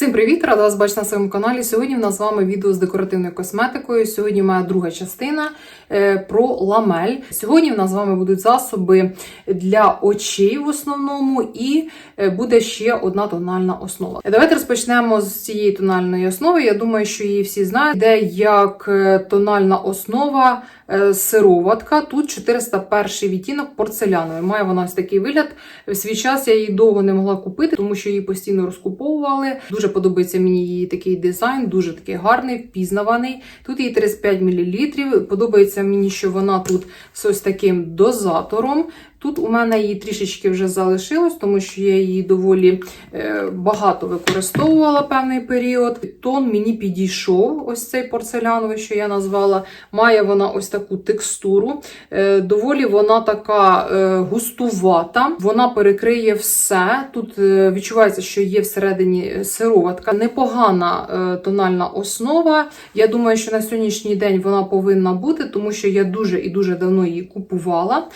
Всім привіт! Рада вас бачити на своєму каналі. Сьогодні в нас з вами відео з декоративною косметикою. Сьогодні моя друга частина е, про ламель. Сьогодні в нас з вами будуть засоби для очей в основному, і е, буде ще одна тональна основа. Давайте розпочнемо з цієї тональної основи. Я думаю, що її всі знають. Де як е, тональна основа е, сироватка. Тут 401 відтінок порцеляновий. Має вона ось такий вигляд. В свій час я її довго не могла купити, тому що її постійно розкуповували. Дуже подобається мені її такий дизайн, дуже такий гарний, впізнаваний. Тут її 35 мл. Подобається мені, що вона тут з ось таким дозатором. Тут у мене її трішечки вже залишилось, тому що я її доволі е, багато використовувала певний період. Тон мені підійшов, ось цей порцеляновий, що я назвала. Має вона ось таку текстуру. Е, доволі вона така е, густувата, вона перекриє все. Тут відчувається, що є всередині сироватка. Непогана тональна основа. Я думаю, що на сьогоднішній день вона повинна бути, тому що я дуже і дуже давно її купувала.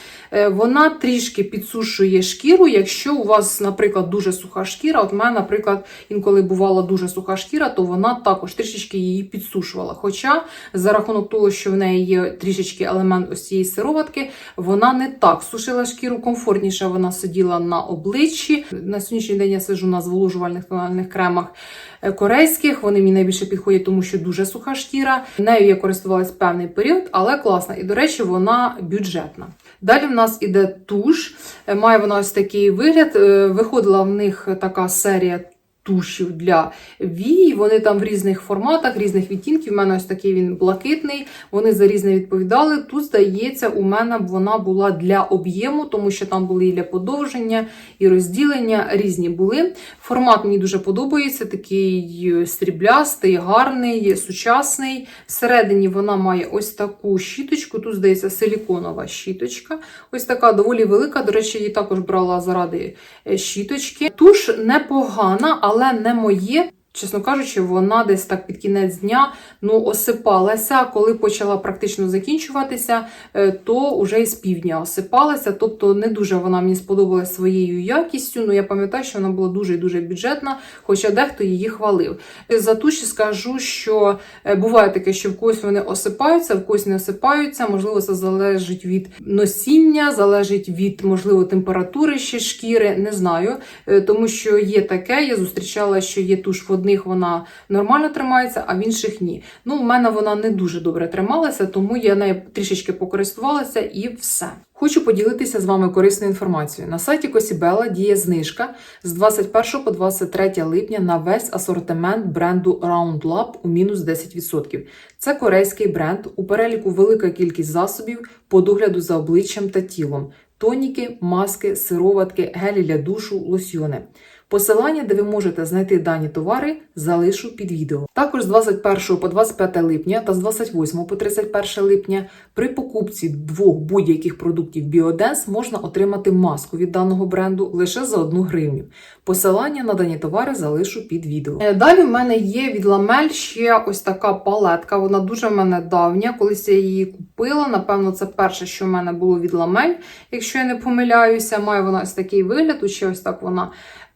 Вона трішки підсушує шкіру, якщо у вас, наприклад, дуже суха шкіра. От в мене, наприклад, інколи бувала дуже суха шкіра, то вона також трішечки її підсушувала. Хоча за рахунок того, що в неї є трішечки елемент ось цієї сироватки, вона не так сушила шкіру, комфортніше вона сиділа на обличчі. На сьогоднішній день я сиджу на зволожувальних тональних кремах корейських. Вони мені найбільше підходять, тому що дуже суха шкіра. Нею я користувалась певний період, але класна. І, до речі, вона бюджетна. Далі в нас іде туш. Е, Має вона ось такий вигляд. Е, Виходила в них така серія. Тушів для вій, вони там в різних форматах, різних відтінків. У мене ось такий він блакитний. Вони за різне відповідали. Тут, здається, у мене вона була для об'єму, тому що там були і для подовження, і розділення різні були. Формат мені дуже подобається, такий стріблястий, гарний, сучасний. Всередині вона має ось таку щіточку. Тут, здається, силіконова щіточка. Ось така доволі велика. До речі, її також брала заради е, щіточки. Туш непогана, але не моє. Чесно кажучи, вона десь так під кінець дня ну, осипалася. Коли почала практично закінчуватися, е, то вже і з півдня осипалася. Тобто не дуже вона мені сподобалась своєю якістю. Ну я пам'ятаю, що вона була дуже і дуже бюджетна, хоча дехто її хвалив. За туші скажу, що е, буває таке, що в когось вони осипаються, в когось не осипаються. Можливо, це залежить від носіння, залежить від можливо температури ще шкіри. Не знаю, Е, тому що є таке. Я зустрічала, що є туш в одних вона нормально тримається, а в інших ні. Ну, в мене вона не дуже добре трималася, тому я нею трішечки покористувалася і все. Хочу поділитися з вами корисною інформацією. На сайті Косібела діє знижка з 21 по 23 липня на весь асортимент бренду Roundlab у мінус 10%. Це корейський бренд. У переліку велика кількість засобів по догляду за обличчям та тілом: тоніки, маски, сироватки, гелі для душу, лосьйони. Посилання, де ви можете знайти дані товари, залишу під відео. Також з 21 по 25 липня та з 28 по 31 липня при покупці двох будь-яких продуктів Біоденс можна отримати маску від даного бренду лише за 1 гривню. Посилання на дані товари залишу під відео. Е, Далі в мене є від Ламель ще ось така палетка. Вона дуже в мене давня. Колись я її купила. Напевно, це перше, що в мене було від Ламель, якщо я не помиляюся. Має вона ось такий вигляд. Ще ось так вона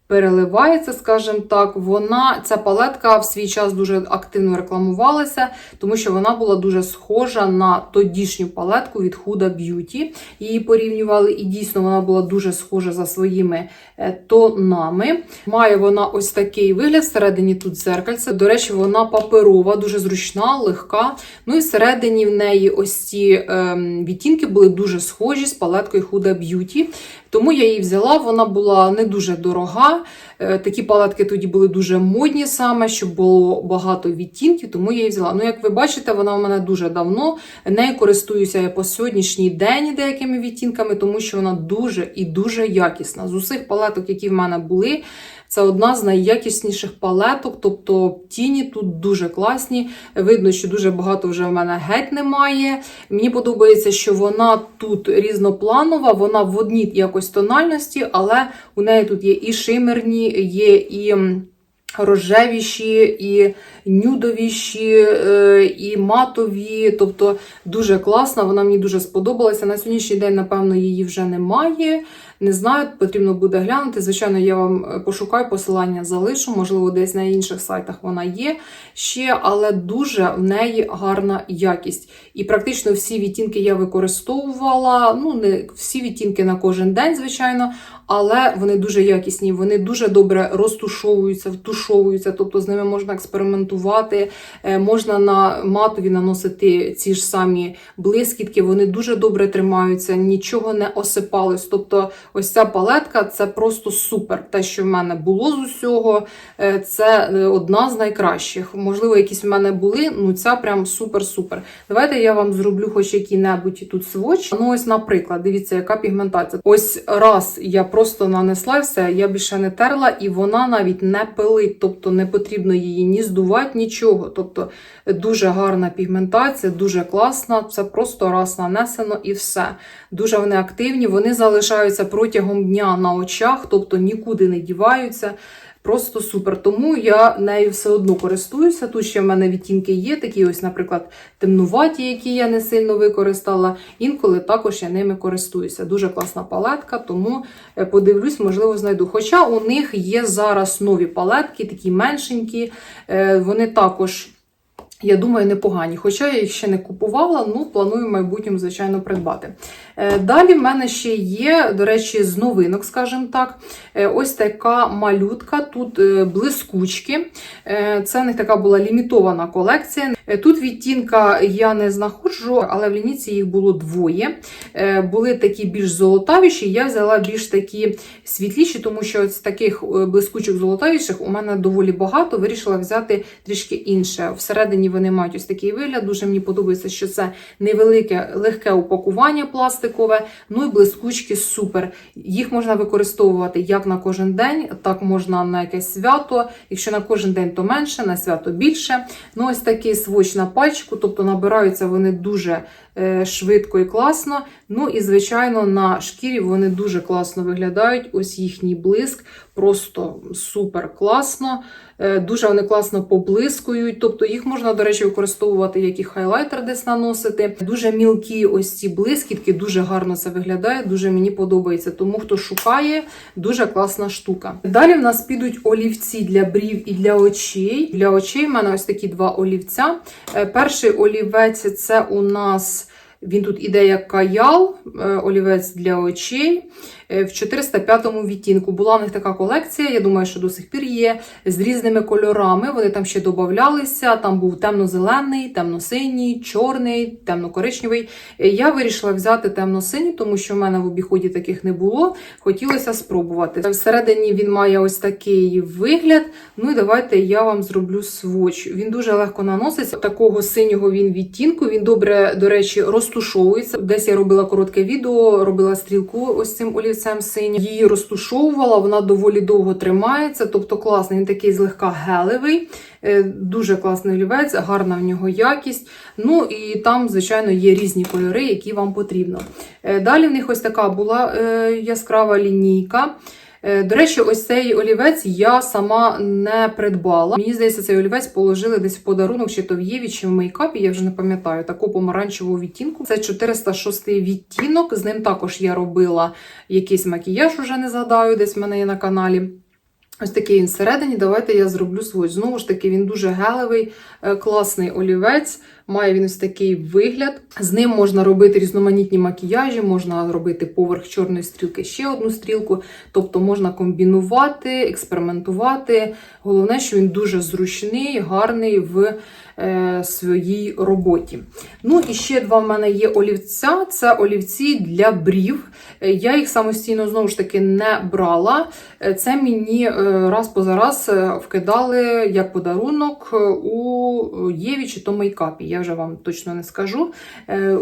переливається, скажімо так. Вона, ця палетка в свій час дуже активно рекламувалася, тому що вона була дуже схожа на тодішню палетку від Huda Beauty. Її порівнювали, і дійсно вона була дуже схожа за своїми е, тонами. Має вона ось такий вигляд, всередині тут дзеркальце. До речі, вона паперова, дуже зручна, легка. Ну і всередині в неї ось ці ем, відтінки були дуже схожі з палеткою Huda Beauty. Тому я її взяла, вона була не дуже дорога. Е, Такі палетки тоді були дуже модні саме, щоб було багато відтінків, тому я її взяла. Ну, як ви бачите, вона в мене дуже давно. Нею користуюся я по сьогоднішній день деякими відтінками, тому що вона дуже і дуже якісна. З усіх палеток, які в мене були, це одна з найякісніших палеток, тобто тіні тут дуже класні. Видно, що дуже багато вже в мене геть немає. Мені подобається, що вона тут різнопланова, вона в одній якось тональності, але у неї тут є і шимерні, є і. Рожевіші, і нюдовіші, е, і матові. Тобто дуже класна, вона мені дуже сподобалася. На сьогоднішній день, напевно, її вже немає. Не знаю, потрібно буде глянути. Звичайно, я вам е, пошукаю посилання залишу, можливо, десь на інших сайтах вона є ще, але дуже в неї гарна якість. І практично всі відтінки я використовувала. Ну, не всі відтінки на кожен день, звичайно, але вони дуже якісні, вони дуже добре розтушовуються, втушовуються, тобто з ними можна експериментувати, е, можна на матові наносити ці ж самі блискітки, вони дуже добре тримаються, нічого не осипалось. Тобто, ось ця палетка це просто супер. Те, що в мене було з усього, е, це е, одна з найкращих. Можливо, якісь в мене були, ну ця прям супер-супер. Давайте я вам зроблю хоч який-небудь тут сводч. Ну, ось, наприклад, дивіться, яка пігментація. Ось раз я просто нанесла все, я більше не терла, і вона навіть не пилить, тобто не потрібно її ні здувати, нічого. Тобто дуже гарна пігментація, дуже класна. Це просто раз нанесено і все. Дуже вони активні, вони залишаються протягом дня на очах, тобто нікуди не діваються. Просто супер. Тому я нею все одно користуюся. Тут ще в мене відтінки є, такі ось, наприклад, темнуваті, які я не сильно використала. Інколи також я ними користуюся. Дуже класна палетка, тому е, подивлюсь, можливо, знайду. Хоча у них є зараз нові палетки, такі меншенькі, е, вони також. Я думаю, непогані. Хоча я їх ще не купувала, ну планую в майбутньому, звичайно, придбати. Е, Далі в мене ще є, до речі, з новинок, скажімо так, е, ось така малютка, тут е, блискучки. Це в них така була лімітована колекція. Е, Тут відтінка я не знаходжу, але в лініці їх було двоє. Е, Були такі більш золотавіші, я взяла більш такі світліші, тому що з таких е, блискучих золотавіших у мене доволі багато. Вирішила взяти трішки інше. Всередині вони мають ось такий вигляд. Дуже мені подобається, що це невелике, легке упакування пластикове. Ну і блискучки супер. Їх можна використовувати як на кожен день, так можна на якесь свято. Якщо на кожен день, то менше, на свято більше. Ну, ось такий сводч на пальчику, тобто набираються вони дуже швидко і класно. Ну і, звичайно, на шкірі вони дуже класно виглядають. Ось їхній блиск, просто супер класно. Е, Дуже вони класно поблискують. Тобто їх можна, до речі, використовувати як і хайлайтер десь наносити. Дуже мілкі ось ці блискітки, дуже гарно це виглядає, дуже мені подобається. Тому хто шукає, дуже класна штука. Далі в нас підуть олівці для брів і для очей. Для очей в мене ось такі два олівця. Е, Перший олівець це у нас. Він тут іде як каял, е, олівець для очей в 405 відтінку. Була в них така колекція, я думаю, що до сих пір є, з різними кольорами. Вони там ще додавалися. Там був темно-зелений, темно-синій, чорний, темно-коричневий. Е, Я вирішила взяти темно-синій, тому що в мене в обіході таких не було. Хотілося спробувати. Всередині він має ось такий вигляд. Ну і давайте я вам зроблю сводч. Він дуже легко наноситься. Такого синього він відтінку. Він добре, до речі, розтушовується. Десь я робила коротке відео, робила стрілку ось цим олівцем синім. Її розтушовувала, вона доволі довго тримається, тобто класний, він такий злегка гелевий. Е, Дуже класний олівець, гарна в нього якість. Ну і там, звичайно, є різні кольори, які вам потрібно. Е, Далі в них ось така була е, яскрава лінійка. Е, До речі, ось цей олівець я сама не придбала. Мені здається, цей олівець положили десь в подарунок, чи то в Єві, чи в мейкапі, я вже не пам'ятаю, таку помаранчеву відтінку. Це 406 відтінок. З ним також я робила якийсь макіяж, уже не згадаю, десь в мене є на каналі. Ось такий він всередині. Давайте я зроблю свою. Знову ж таки, він дуже гелевий, е, класний олівець. Має він ось такий вигляд. З ним можна робити різноманітні макіяжі, можна робити поверх чорної стрілки ще одну стрілку. Тобто можна комбінувати, експериментувати. Головне, що він дуже зручний, гарний в е, своїй роботі. Ну і ще два в мене є олівця. Це олівці для брів. Е, Я їх самостійно знову ж таки не брала. Е, Це мені раз поза раз е, вкидали як подарунок у Єві чи то мейкапі. Я вже вам точно не скажу.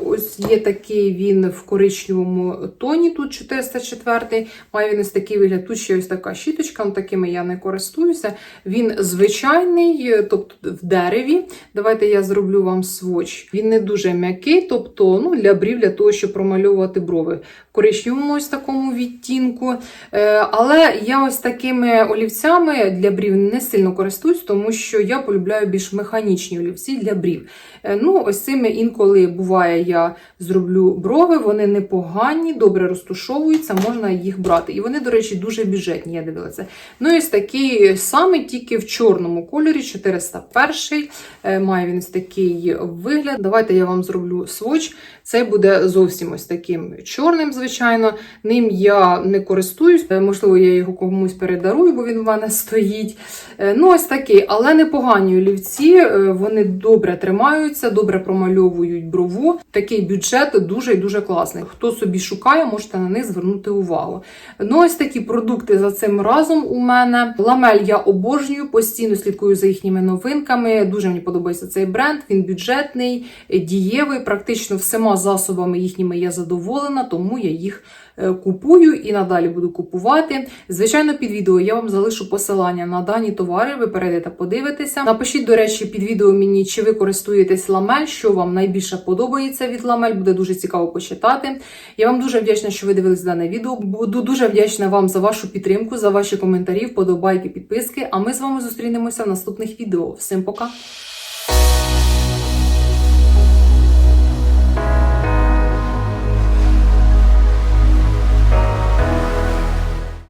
Ось є такий він в коричневому тоні, тут 404 Має він ось такий вигляд. Тут ще ось така щіточка, ну, такими я не користуюся. Він звичайний, тобто в дереві. Давайте я зроблю вам сводч. Він не дуже м'який, тобто ну, для брів, для того, щоб промальовувати брови. Коричневому ось такому відтінку. Е, Але я ось такими олівцями для брів не сильно користуюсь, тому що я полюбляю більш механічні олівці для брів. Е, Ну, ось цими інколи буває, я зроблю брови, вони непогані, добре розтушовуються, можна їх брати. І вони, до речі, дуже бюджетні, я дивилася. Ну, ось такий самий, тільки в чорному кольорі, 401. Е, Має він ось такий вигляд. Давайте я вам зроблю своч. Цей буде зовсім ось таким чорним, звичайно. Ним я не користуюсь. Е, Можливо, я його комусь передарую, бо він в мене стоїть. Е, Ну, ось такий, але непогані олівці. е, Вони добре тримаються, добре промальовують брову. Такий бюджет дуже і дуже класний. Хто собі шукає, можете на них звернути увагу. Ну, ось такі продукти за цим разом у мене. Ламель я обожнюю, постійно слідкую за їхніми новинками. Дуже мені подобається цей бренд. Він бюджетний, дієвий. Практично всіма засобами їхніми я задоволена, тому я їх е, купую і надалі буду купувати. Звичайно, під відео я вам залишу посилання на дані товари. Ви перейдете, подивитеся. Напишіть, до речі, під відео мені, чи ви користуєтесь ламель, що вам найбільше подобається від ламель. Буде дуже цікаво почитати. Я вам дуже вдячна, що ви дивились дане відео. Буду дуже вдячна вам за вашу підтримку, за ваші коментарі, вподобайки, підписки. А ми з вами зустрінемося в наступних відео. Всім пока!